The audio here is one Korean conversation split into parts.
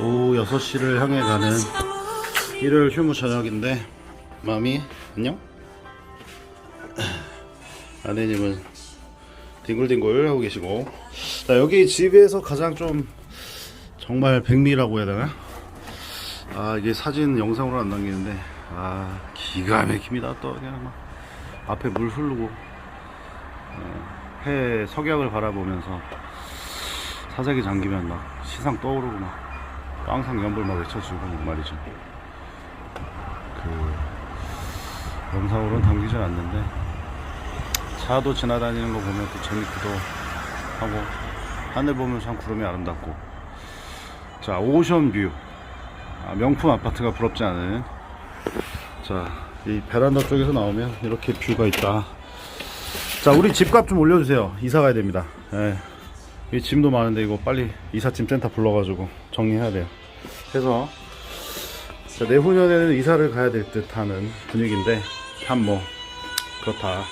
오후 6시를 향해 가는 일요일 휴무 저녁인데 마미 안녕? 아내님은 뒹굴뒹굴 하고 계시고 자 여기 집에서 가장 좀 정말 백미라고 해야 되나? 아 이게 사진 영상으로 안 남기는데 아 기가 막힙니다 또 그냥 막 앞에 물 흐르고 어, 해 석양을 바라보면서 사색이 잠기면 막 시상 떠오르고 막 빵상 연불 막 외쳐주고 막 말이죠. 그 영상으로는 담기진 않는데 차도 지나다니는 거 보면 또 재밌기도 하고 하늘 보면 참 구름이 아름답고. 자 오션뷰. 아, 명품 아파트가 부럽지 않은. 자이 베란다 쪽에서 나오면 이렇게 뷰가 있다. 자 우리 집값 좀 올려주세요. 이사 가야 됩니다. 예. 이 짐도 많은데 이거 빨리 이삿짐 센터 불러가지고 정리해야 돼요. 그래서 자, 내후년에는 이사를 가야 될 듯하는 분위기인데 참 뭐 그렇다.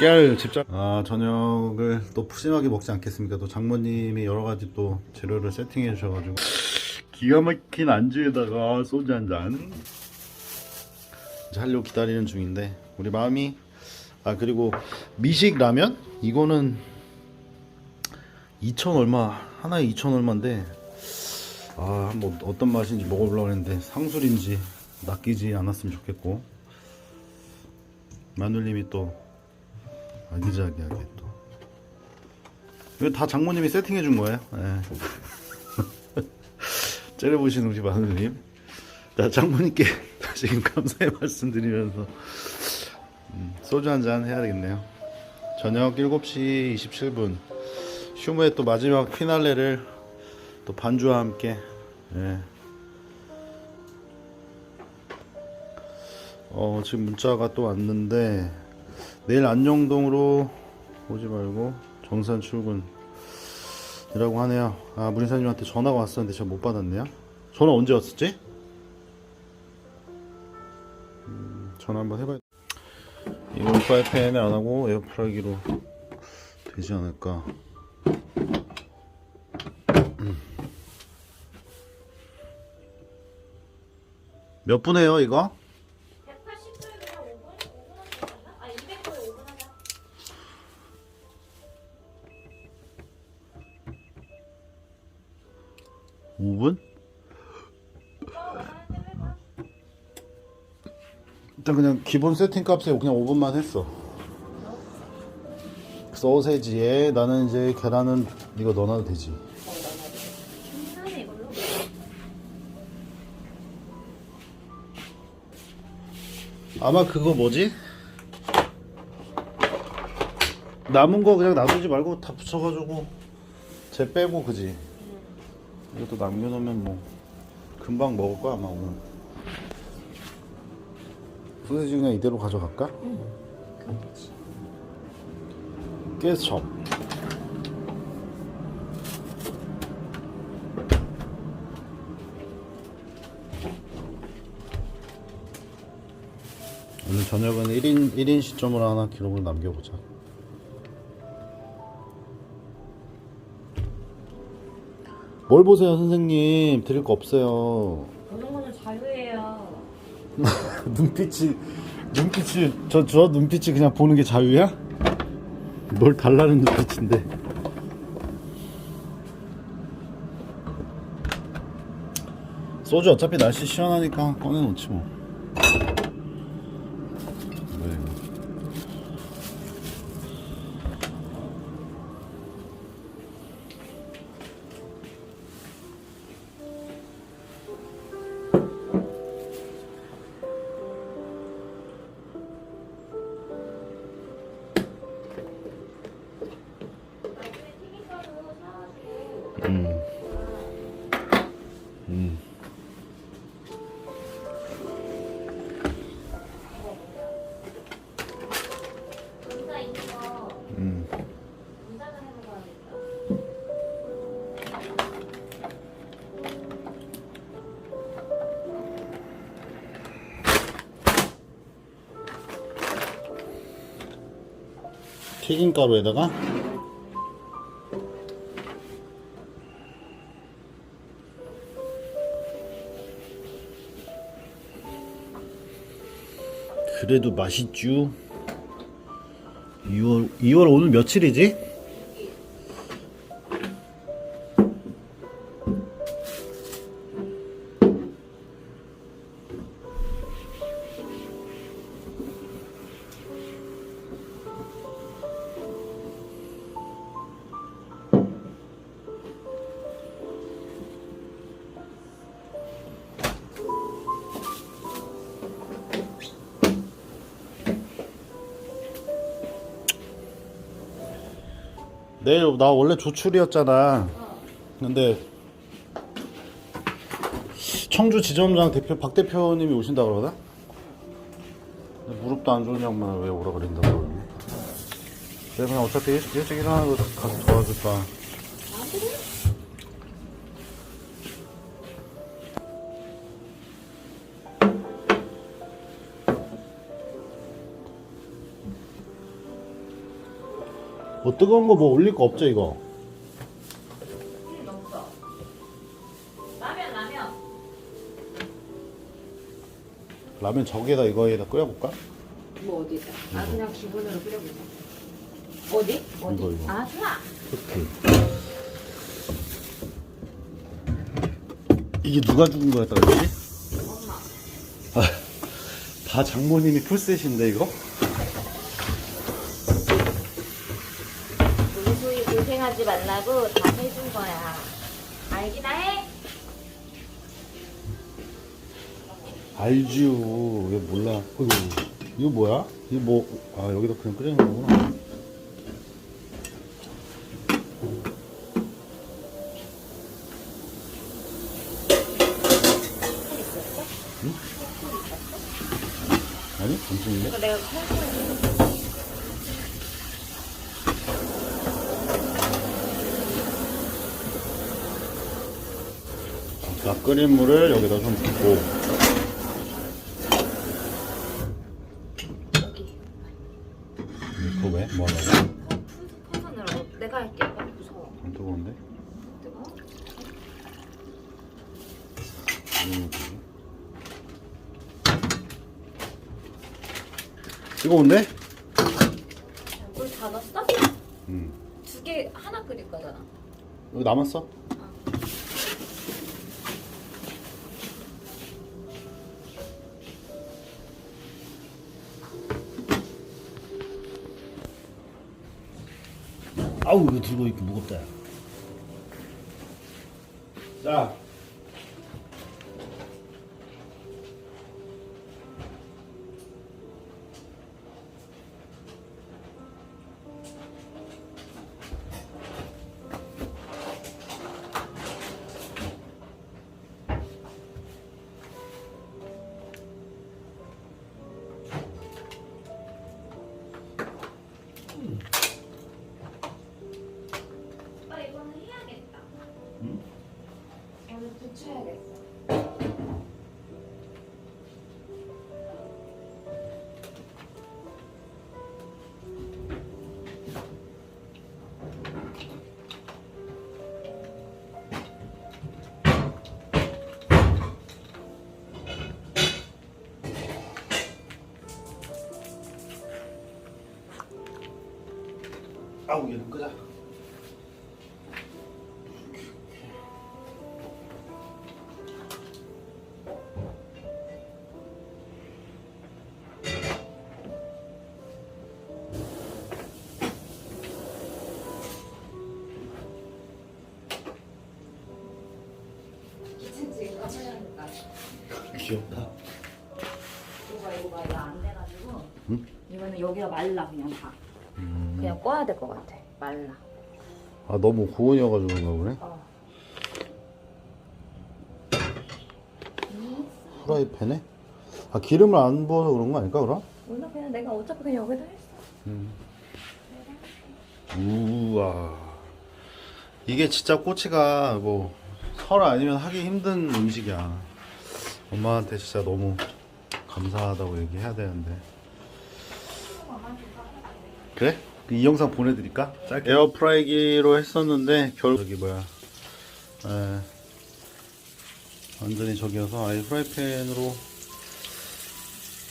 깨알 집착 아 저녁을 또 푸짐하게 먹지 않겠습니까? 또 장모님이 여러 가지 또 재료를 세팅해 주셔가지고. 기가 막힌 안주에다가 소주 한잔. 이제 하려고 기다리는 중인데 우리 마음이 아 그리고 미식 라면? 이거는 2천 얼마 하나에 2천 얼마인데 아뭐 어떤 맛인지 먹어보려고 했는데 상술인지 낚이지 않았으면 좋겠고. 마눌님이 또 아기자기하게 또. 이거 다 장모님이 세팅해 준 거예요? 예. 째려보신 우리 마눌님? 자 장모님께 다시금 감사의 말씀드리면서 음, 소주 한 잔 해야 되겠네요. 저녁 7시 27분 휴무의 또 마지막 피날레를 또 반주와 함께 예. 어 지금 문자가 또 왔는데 내일 안녕동으로 오지 말고 정산 출근이라고 하네요 아 문인사님한테 전화가 왔었는데 제가 못 받았네요 전화 언제 왔었지? 음, 전화 한번 해봐야 이거 프라이팬에 안 하고 에어프라이기로 되지 않을까 몇 분해요 이거? 180도에 그냥 5분? 5분 하자. 아, 200도에 5분 하자. 오분 일단 그냥 기본 세팅 값에 그냥 5분만 했어 소세지에 나는 이제 계란은 이거 넣어놔도 되지 괜찮네, 이걸로. 아마 그거 뭐지? 남은 거 그냥 놔두지 말고 다 붙여가지고 재 빼고 그지? 이것도 남겨놓으면 뭐 금방 먹을 거야 아마 오늘 소세지 그냥 이대로 가져갈까? 깨첩 저녁은 1인, 1인 시점으로 하나 기록을 남겨보자. 뭘 보세요 선생님? 드릴 거 없어요. 보는 거는 자유예요. 눈빛이 눈빛이 저 저 눈빛이 그냥 보는 게 자유야? 뭘 달라는 눈빛인데. 소주 어차피 날씨 시원하니까 꺼내놓지 뭐 튀김 가루에다가 그래도 맛있쥬 2월 2월 오늘 며칠이지? 나 원래 조출이었잖아. 근데 청주 지점장 대표 박 대표님이 오신다 그러거든. 근데 무릎도 안 좋은 양반을 왜 오라 그린다고 그러니? 내가 그냥 어차피 일찍, 일어나고 가서 도와줄까. 뭐 뜨거운 거 뭐 올릴 거 없죠 이거? 음, 없어. 라면 라면. 라면 저기에다 이거에다 끓여볼까? 뭐 어디다? 아 그냥 기본으로 끓여보자. 어디? 어디? 이거, 이거. 아 좋아. 그치. 이게 누가 죽은 거였다 그랬지? 엄마. 아, 다 장모님이 풀셋인데 이거? 우리 소희 말라고 다 해준 거야. 알기나 해? 알지요. 이거 몰라. 어이구, 이거 뭐야? 이거 뭐, 아, 여기다 그냥 끓여놓은 거구나. 응? 아니, 엄청인데? 이거 내가 콩콩 자, 끓인 물을 여기다 좀 붓고. 이거 왜? 뭐 하려고? 풍선으로 내가 할게. 어, 무서워. 안 뜨거운데? 뜨거? 이거 뭐지? 뜨거운데? 물 다 넣었어? 응. 두 개 하나 끓일 거잖아. 여기 남았어? 아우 이거 들고 있기 무겁다 야. 자 아우 얘는 끄자. 귀엽다 이거 봐, 이거 봐, 이거 안 돼가지고. 응? 이거는 여기가 말라 그냥 다. 음. 그냥 꺼야 될 것 같아. 말라. 아 너무 고온이어가지고 그런가 보네 어. 후라이팬에? 아 기름을 안 부어서 그런 거 아닐까 그럼? 오늘 그냥 내가 어차피 그냥 여기다 했어. 우와 이게 진짜 꼬치가 뭐 설 아니면 하기 힘든 음식이야 엄마한테 진짜 너무 감사하다고 얘기해야 되는데 그래? 이 영상 보내드릴까? 짧게 에어프라이기로 했었는데 결 저기 뭐야 에, 완전히 저기여서 아예 프라이팬으로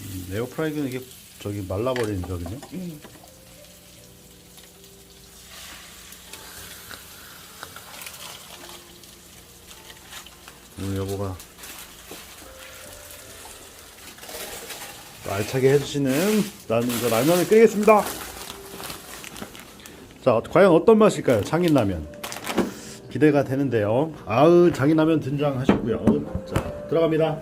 음, 에어프라이기는 이게 저기 말라버리는 저기네. 응. 오늘 여보가 또 알차게 해주시는 나는 이제 라면을 끓이겠습니다. 자, 과연 어떤 맛일까요? 장인라면. 기대가 되는데요. 아우, 장인라면 등장하셨고요. 자, 들어갑니다.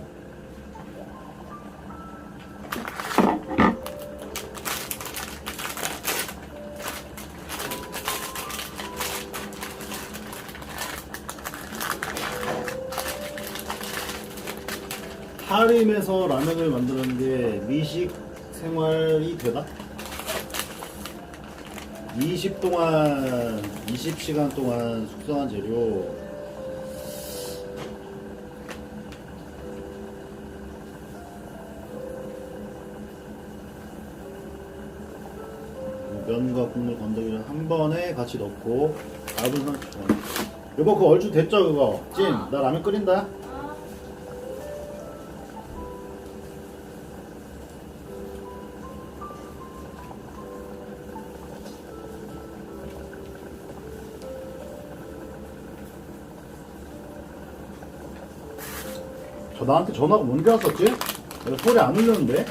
하림에서 라면을 만들었는데 미식 생활이 되나? 20 동안 20시간 동안 숙성한 재료. 면과 국물 건더기를 한 번에 같이 넣고 밥을 만 여보 그거 얼추 됐죠 그거? 찐. 나 라면 끓인다 나한테 전화가 뭔데 왔었지? 내가 소리 안 울렸는데?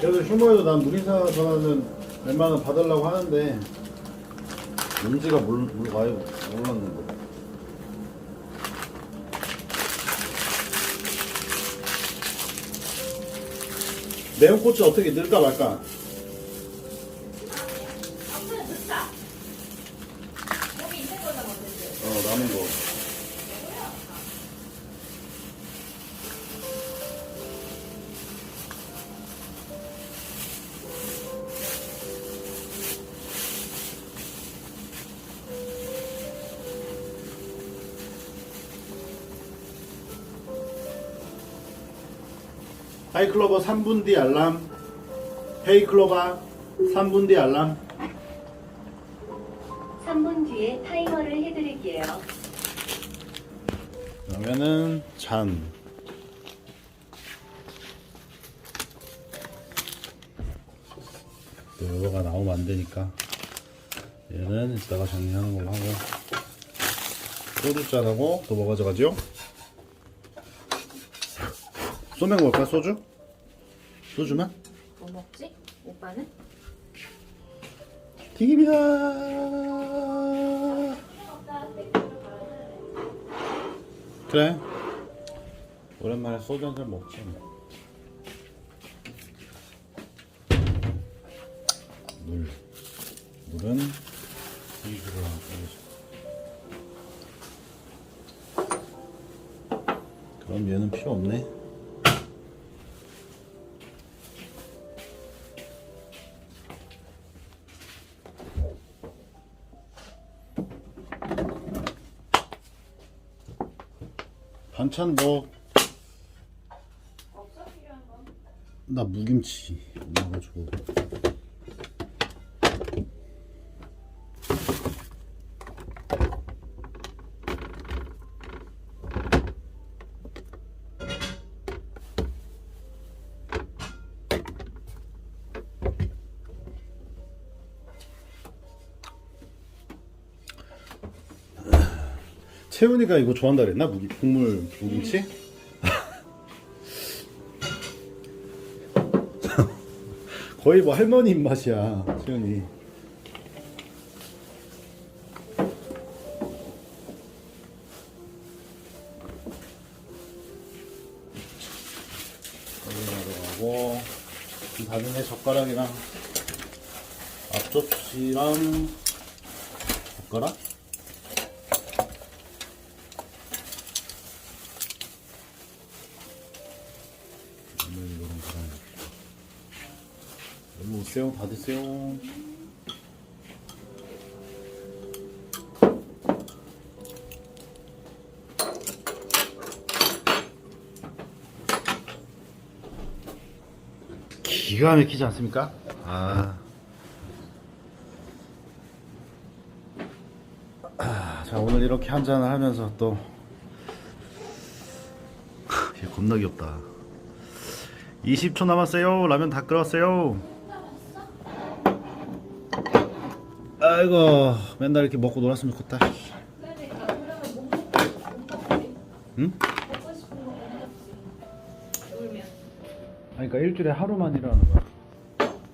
그래도 휴머에도 난 무리사 전화는 웬만하면 받으려고 하는데 뭔지가 몰, 몰, 아예 몰랐는데 매운 고추 어떻게 넣을까 말까? 하이클로버 3분 뒤 알람 헤이클로버 3분 뒤 알람 3분 뒤에 타이머를 해드릴게요. 그러면은 잔 또 요거가 나오면 안 되니까 얘는 이따가 정리하는 걸로 하고 소주 잔하고 또 뭐 가 져가죠? 소맥 먹을까 소주? 소주만? 뭐 먹지? 오빠는? 튀김이다 그래 오랜만에 소주 한 잔 먹지 뭐. 물 물은 이주로 하고 그럼 얘는 필요 없네 반찬 뭐? 나 무김치 줘. 채훈이가 이거 좋아한다 그랬나? 무기, 국물 무김치? 거의 뭐 할머니 입맛이야, 수현이. 여기 가져가고, 이 다음에 젓가락이랑 앞접시랑 젓가락? 오늘 이거랑 그랑 오세요. 받으세요. 기가 막히지 않습니까? 아. 아, 자 오늘 이렇게 한 잔을 하면서 또 얘 겁나 귀엽다 20초 남았어요 라면 다 끓었어요 아이고 맨날 이렇게 먹고 놀았으면 좋겠다. 응? 아니 그러니까 일주일에 하루만 일하는 거야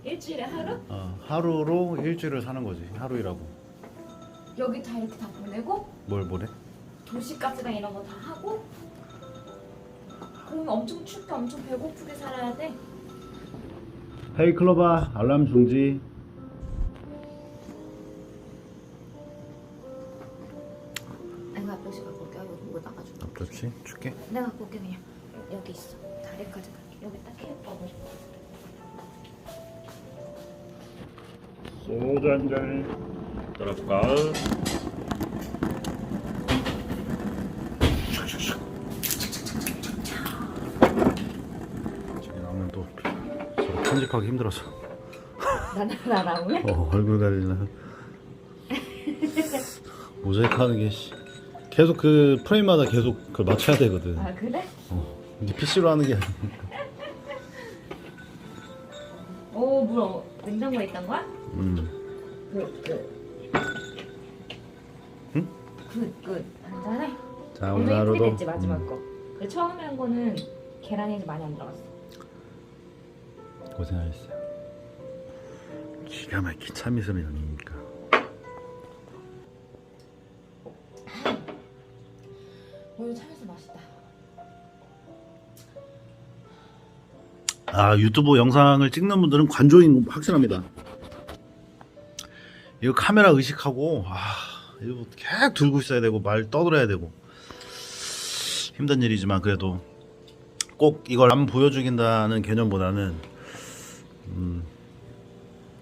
일주일에 하루? 어, 하루로 일주일을 사는 거지 하루 일하고 여기 다 이렇게 다 보내고 뭘 뭐래? 도시가스랑 이런 거 다 하고 그러면 엄청 춥게 엄청 배고프게 살아야 돼. 헤이 클로바 알람 중지 앞접시 줄게 내가 갖고 올게 그냥. 여기 있어. 다리까지 갈게. 여기 딱 해. 먹어. 소주 한잔 따라볼까? 지금 나오면 또 서로 편집하기 힘들어서 안 할래? 어, 얼굴 가리려 모자이크 하는 게 씨, 계속 그 프레임마다 계속 그걸 맞춰야 되거든 아 그래? 어, 이제 PC로 하는 게 아니야 오, 물 냉장고에 있던 거야? 음. 그, 그. 응? 그, 그. 한잔해? 자 오늘 하루도 됐지, 마지막 음, 거. 근데 처음에 한 거는 계란이 많이 안 들어갔어. 고생하셨어요 기가 막힌 참이슬이 아닙 오늘 참외수 맛있다. 아 유튜브 영상을 찍는 분들은 관조인 확실합니다. 이거 카메라 의식하고 아 이거 계속 들고 있어야 되고 말 떠들어야 되고 힘든 일이지만 그래도 꼭 이걸 안 보여주긴다는 개념보다는 음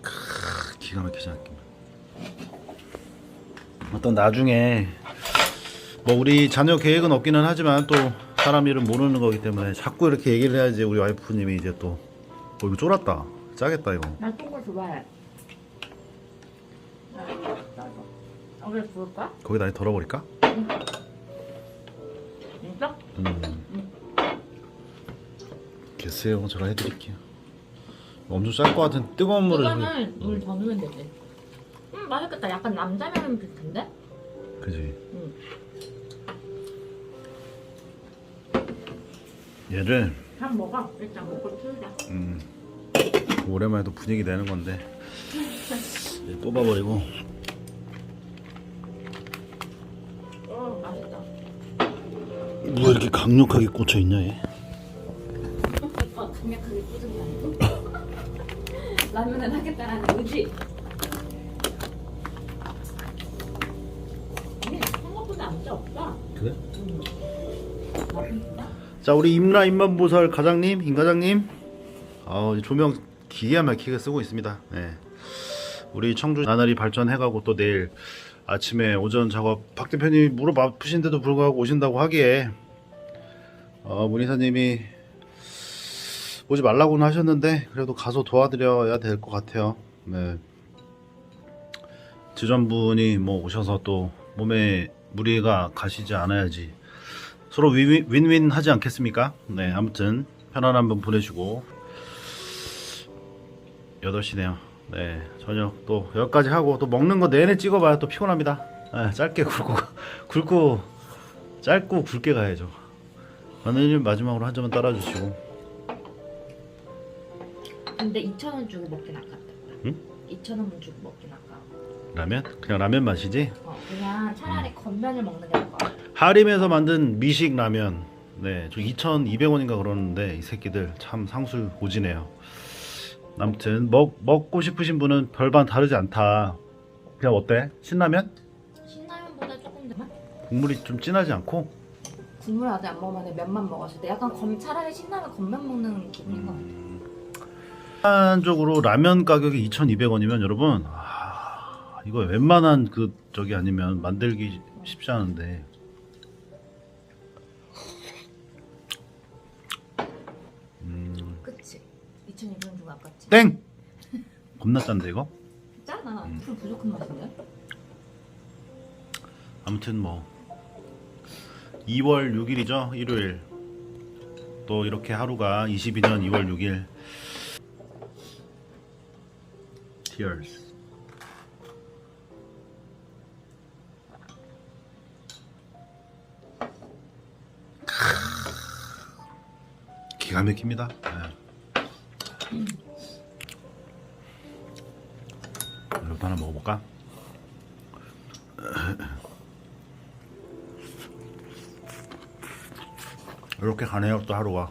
크, 기가 막히지 않겠나. 어떤 나중에 뭐 우리 자녀 계획은 없기는 하지만 또 사람 일은 모르는 거기 때문에 자꾸 이렇게 얘기를 해야지 우리 와이프님이 이제 또 어, 이거 쫄았다 짜겠다 이거 나 똥걸 좋아해. 나도. 부을 거야? 거기다 덜어버릴까? 진짜? 음. 됐어요 제가 해드릴게요 엄청 짤것 같은 뜨거운 물을 이거는 물 더 넣으면 되지. 음, 맛있겠다. 약간 남자면 비슷한데? 그지 응. 얘를 한 먹어. 일단 먹고 틀자. 음, 오랜만에 또 분위기 내는 건데 얘 뽑아버리고 어, 맛있다. 뭐 이렇게 강력하게 꽂혀 있냐 얘 어, 강력하게 아니고. 라면은 하겠다라는 의지. 근데 생각보다 안 짜 없다. 그래? 음. 자 우리 임라 임만보살 과장님 임 과장님. 아 조명 기가 막히게 쓰고 있습니다. 네. 우리 청주 나날이 발전해가고 또 내일 아침에 오전 작업. 박 대표님이 무릎 아프신데도 불구하고 오신다고 하기에. 어, 문희사님이 오지 말라고는 하셨는데 그래도 가서 도와드려야 될 것 같아요. 네. 지전분이 뭐 오셔서 또 몸에 무리가 가시지 않아야지 서로 윈- 윈윈 하지 않겠습니까? 네, 아무튼 편안한 밤 보내시고 8시네요. 네, 저녁 또 여기까지 하고 또 먹는 거 내내 찍어봐야 또 피곤합니다. 네, 짧게 굵고 굵고 짧고 굵게 가야죠. 마늘님 마지막으로 한 점만 따라주시고 근데 2,000원 주고 먹긴 아깝다. 응? 2,000원 주고 먹긴 아까워. 라면? 그냥 라면 맛이지? 어, 그냥 차라리 겉면을 먹는 게 나을 것 같아. 하림에서 만든 미식 라면. 네, 저 2,200원인가 그러는데 이 새끼들 참 상술 오지네요. 아무튼 먹 먹고 싶으신 분은 별반 다르지 않다. 그냥 어때? 신라면? 신라면보다 조금 더. 국물이 좀 진하지 않고 국물 아직 안 먹으면 면만 먹었을 때 약간 검 차라리 신라면 겉면 먹는 기분인 것 같아. 일반적으로 라면 가격이 2,200원이면 여러분 아, 이거 웬만한 그 저기 아니면 만들기 쉽지 않은데 그치? 2,200원 주고 아깝지? 땡! 겁나 짠데 이거? 짜나? 음. 풀 부족한 맛인데? 아무튼 뭐 2월 6일이죠 일요일 또 이렇게 하루가 22년 2월 6일 Tears 기가 막힙니다 네. 이것도 하나 먹어볼까? 이렇게 가네요 또 하루가?